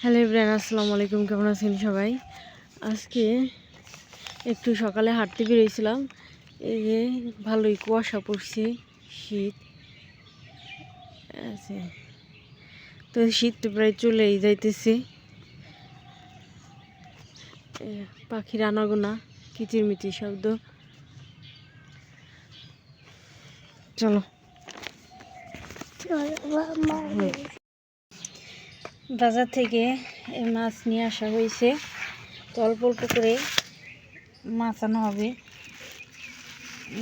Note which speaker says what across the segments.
Speaker 1: Hello brain আসসালামু আলাইকুম কেমন আছেন সবাই? আজকে একটু সকালে হাঁটতে বেরিয়েছিলাম। এই যে ভালোই কুয়াশা পড়ছে শীত। আছে। তো শীত তো প্রায় চলেই যাইতেছে। পাখির আনাগোনা কিচিরমিচির শব্দ। চলো। বাজার থেকে এই মাছ নিয়ে আসা হয়েছে। তো অল্প অল্প করে মাছ আনা হবে।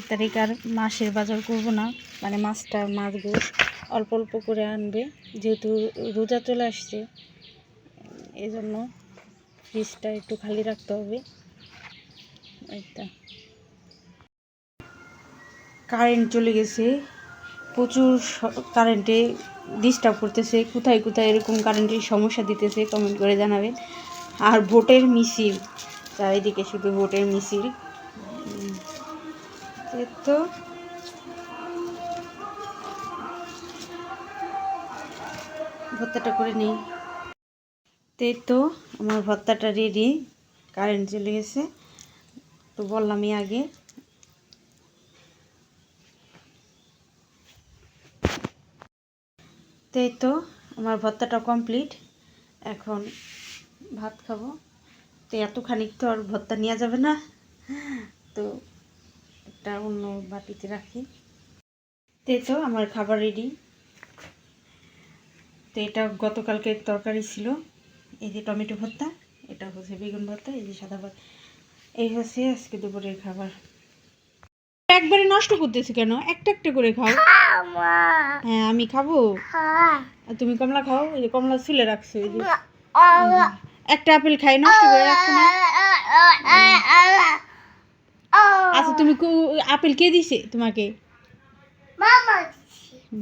Speaker 1: তারিখ আর মাসের বাজার করব না। মানে মাছটা, মাছগুলো অল্প অল্প করে আনবে। যেহেতু রোজা চলে আসছে এই জন্য ফ্রিজটা একটু খালি রাখতে হবে। এইটা কারেন্ট চলে গেছে। প্রচুর কারেন্টে ডিস্টার্ব করতেছে, কোথায় কোথায় এরকম কারেন্টের সমস্যা দিতেছে কমেন্ট করে জানাবেন আর ভোটের মিছিল, চারিদিকে শুধু ভোটের মিছিল। তো। ভর্তাটা করে নিই। তো তো, আমার ভর্তাটা রেডি কারেন্ট চলে গেছে। তো বললামই আগে। তো এই তো, আমার ভর্তাটা কমপ্লিট এখন ভাত খাব। তো এতখানি তো আর ভর্তা নেওয়া যাবে না। তো একটা অন্য বাটিতে রাখি। তো তো, আমার খাবার রেডি তো এটা গতকালকের তরকারি ছিল। এই যে টমেটো ভর্তা, এটা হচ্ছে বেগুন ভর্তা, এই যে সাদা ভাত এই হচ্ছে আজকে দুপুরের খাবার। একবারে নষ্ট করতেছি কেন? একটা একটা করে খাও। হ্যাঁ আমি খাব। আর তুমি কমলা খাও এই যে কমলা ছুলে রাখছো এই যে। একটা আপেল খাই নষ্ট করে রাখছো না? আচ্ছা তুমি আপেল কে দিছে তোমাকে?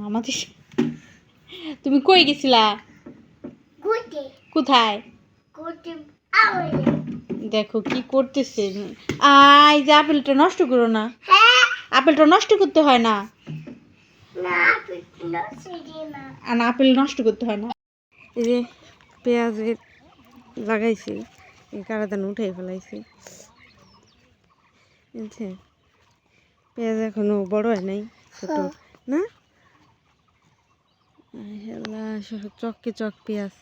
Speaker 1: মামা দিছে। তুমি কই গেছিলা? কোথায়? দেখো কি করতেছে। আই যে আপেলটা নষ্ট করো না। আপেলটা নষ্ট করতে হয় না। আর না, আপেল নষ্ট করতে হয় না। এই যে পেঁয়াজের লাগাইছি এই কারাদান উঠাই ফেলাইছি। বুঝছে পেঁয়াজ এখনও বড় হয় নাই ছোট না? আয় সব চককে চক পেঁয়াজ।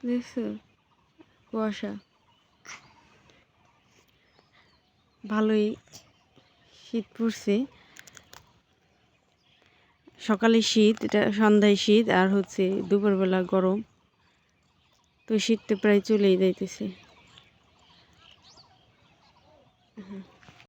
Speaker 1: দেখছ? কুয়াশা। ভালোই শীত পড়ছে। সকালে শীত, এটা সন্ধ্যায় শীত, আর হচ্ছে দুপুরবেলা গরম। তো শীত তো প্রায় চলেই যাইতেছে।